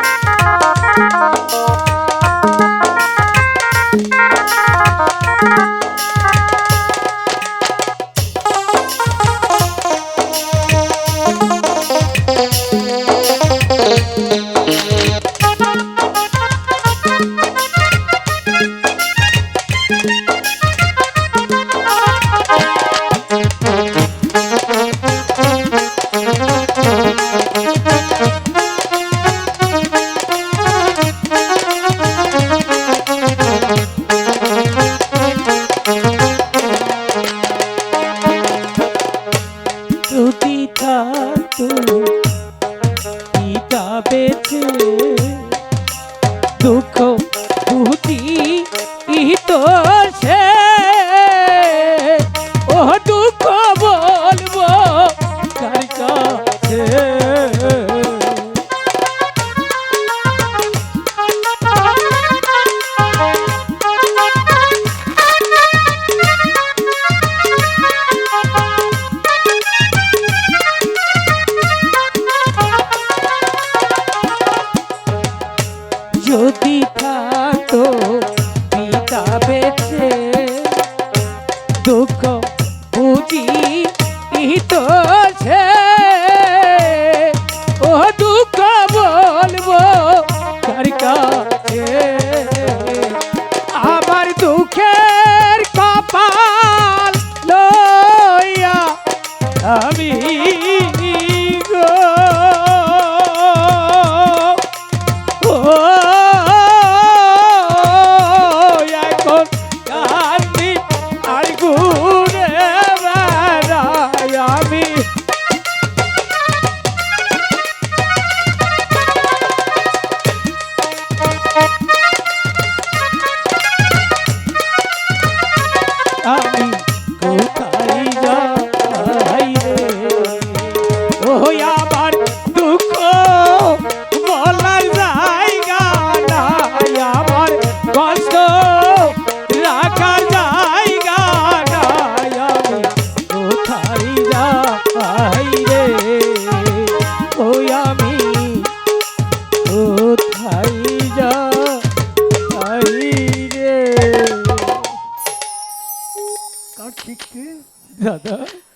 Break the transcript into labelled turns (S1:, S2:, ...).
S1: Thank you. তুমি বেছে দুঃখ বুদ্ধি ইহিত সে থাকতো পিতা বেছে দুঃখ বুঝি তো ও দুঃখ বলব কার কাছে? আমার দুঃখের কপাল লইয়া আমি গো। ও আমি কোথায় যাই রে?
S2: কার শিখতে
S1: দাদা?